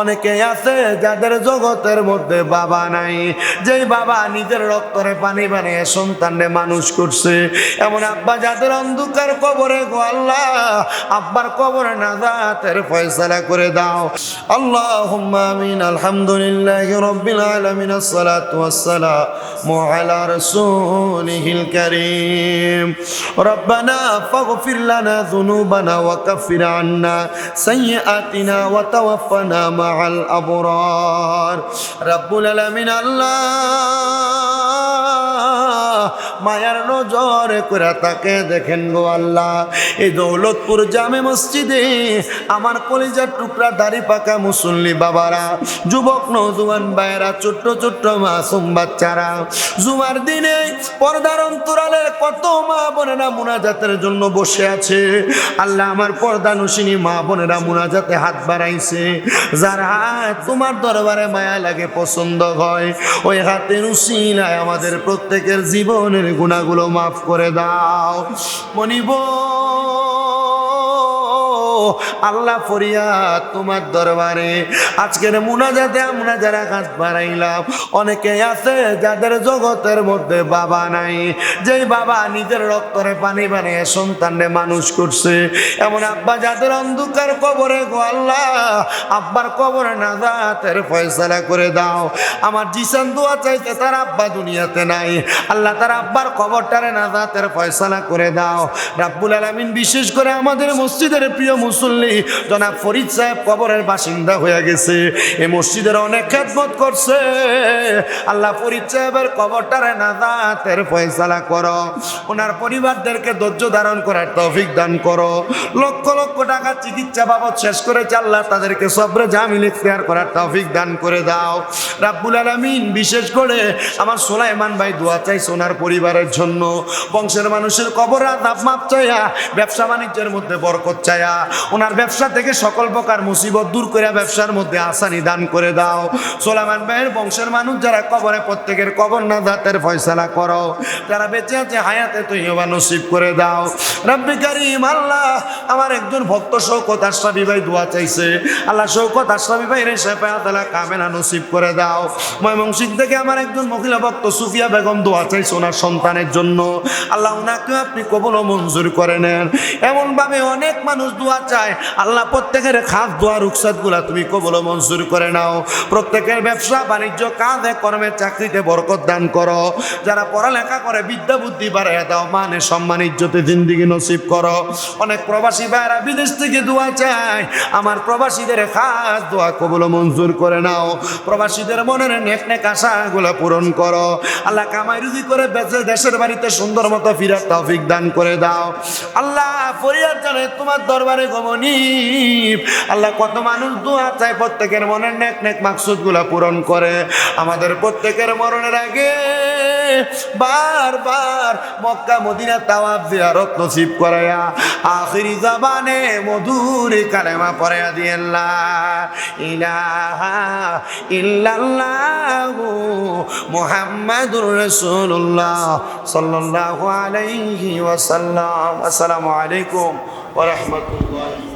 অনেকে আছে যাদের জগতের মধ্যে বাবা নাই। যে বাবা নিজের রক্তরে পানি বানিয়ে সন্তানরে মানুষ করছে, এমন আব্বা যাদের অন্ধকার কবরে গো আল্লাহ, আব্বার কবরে না জাতের ফয়সালা করে দাও। আল্লাহ আমিন, আলহামদুলিল্লাহ রব্বিল আলামিন, আসসালাতু ওয়াসসালামু আলা রাসূলিহিল কারীম। রব্বানা ফাগফির লানা যুনুবানা ওয়া কাফির আন্না সাইয়্যাতিনা ওয়া তাওয়াফানা মাআল আবরার রব্বুল আলামিন আল্লাহ মায়ার নজর করে তাকে দেখেন গো আল্লাহ। এই দৌলতপুর জামে মসজিদে আমার কলিজার টুকরা দাড়ি পাকা মুসল্লি বাবারা, যুবক নজুয়ান ভাইয়েরা, ছোট্ট ছোট্ট মাসুম বাচ্চারা, জুমার দিনে পর্দার অন্তরালে কত মা বোনেরা মুনাজাতের জন্য বসে আছে। আল্লাহ আমার পর্দা নসিনী মা বোনেরা মুনাজাতে হাত বাড়াইছে। যার হাত তোমার দরবারে মায়া লাগে, পছন্দ হয়। ওই হাতের উসিলায় আমাদের প্রত্যেকের জীবনের গুণাগুলো মাফ করে দাও। মনিব আল্লাহ ফরিয়া তোমার দরবারে। আজকের মুনাজাতে আমরা যারা কাজ বাড়াইলাম, অনেকে আছে যাদের জগতের মধ্যে বাবা নাই। যেই বাবা নিজের রক্তরে পানি বানিয়ে সন্তানরে মানুষ করছে, এমন আব্বা যাদের অন্ধকার কবরে গো আল্লাহ, আব্বার কবরে নাজাতের ফয়সালা করে দাও। আমার জিসান দোয়া চাইতে তার আব্বা দুনিয়াতে নাই। আল্লাহ তার আব্বার কবরটারে নাজাতের ফয়সালা করে দাও। রাব্বুল আলামিন বিশেষ করে আমাদের মসজিদের প্রিয় মুসল্লি জনাব ফরিদ সাহেব কবরের বাসিন্দা হয়ে গেছে। এই মসজিদের অনেক খেদমত করছে। আল্লাহ ফরিদ সাহেবের কবরটারে নাজাতের ফয়সালা করো। ওনার পরিবারদেরকে ধৈর্য ধারণ করার তৌফিক দান করো। লক্ষ লক্ষ টাকা চিকিৎসা বাবদ শেষ করেছে আল্লাহ, তাদেরকে সবরে জামিল ইখতিয়ার করার তৌফিক দান করে দাও। রাব্বুল আলামিন বিশেষ করে আমার সোলাইমান ভাই দোয়া চাই সোনার পরিবারের জন্য। বংশের মানুষের কবর আদাব মাপ চাইয়া ব্যবসা বাণিজ্যের মধ্যে বরকত চাইয়া ওনার ব্যবসা থেকে সকল প্রকার মুসিবত দূর করে ব্যবসার মধ্যে আসানি দান করে দাও। সোলাইমান ভাইয়ের বংশের মানুষ যারা কবরে প্রত্যেকের কবর না দাতের ফয়সালা করো, যারা বেঁচে আছে হায়াতে তুই নসিব করে দাও। রব্বি করিম, আল্লাহ আমার একজন ভক্ত শৌকত আশরাফি ভাই দোয়া চাইছে। আল্লাহ শৌকত আশরাফি ভাই রে শেফায়াত আল্লাহ কামেনা নসিব করে দাও। ময়মনসিং থেকে আমার একজন মহিলা ভক্ত সুফিয়া বেগম দোয়া চাইছে ওনার সন্তানের জন্য। আল্লাহ ওনাকে আপনি কবল মঞ্জুর করে নেন। এমনভাবে অনেক মানুষ দোয়া চায়। আল্লাহ প্রত্যেকের খাস দোয়া রুকসাতগুলা তুমি কবল মঞ্জুর করে নাও। প্রত্যেকের ব্যবসা, বাণিজ্য, কাজে, কর্মে, চাকরিতে বরকত দান করো। যারা পড়ালেখা করে, বিদ্যা, বুদ্ধি বাড়াইয়া দাও মানে সম্মান, ইজ্জতে জিন্দিগি নসিব করো। অনেক প্রবাসী ভাইরা বিদেশ থেকে দোয়া চায়, আমার প্রবাসীদের খাস দোয়া কবল মঞ্জুর করে নাও। প্রবাসীদের মনের নেক নেক আশাগুলো পূরণ করো। আল্লাহ কামাই রুজি করে বেঁচে দেশের বাড়িতে সুন্দর মতো ফিরার তৌফিক দান করে দাও। আল্লাহ ফরিয়াদ জানে তোমার দরবারে গমনি আল্লাহ কত মানুষ দোয়া চায়, প্রত্যেকের মনের নেক নেক মাকসুদ পূরণ করে। আমাদের প্রত্যেকের মরণের আগে বারবার মক্কা, মদিনা তাওয়াব জিয়ারত নসিব করায়া আখিরি জাবানে মধুর কালেমা পড়ায়া দিয়েল্লা ইলাহা ইল্লাল্লাহু মুহাম্মাদুর রাসূলুল্লাহ সাল্লাল্লাহু আলাইহি ওয়াসাল্লাম। আসসালামু আলাইকুম। ওয়া রাহমাতুল্লাহ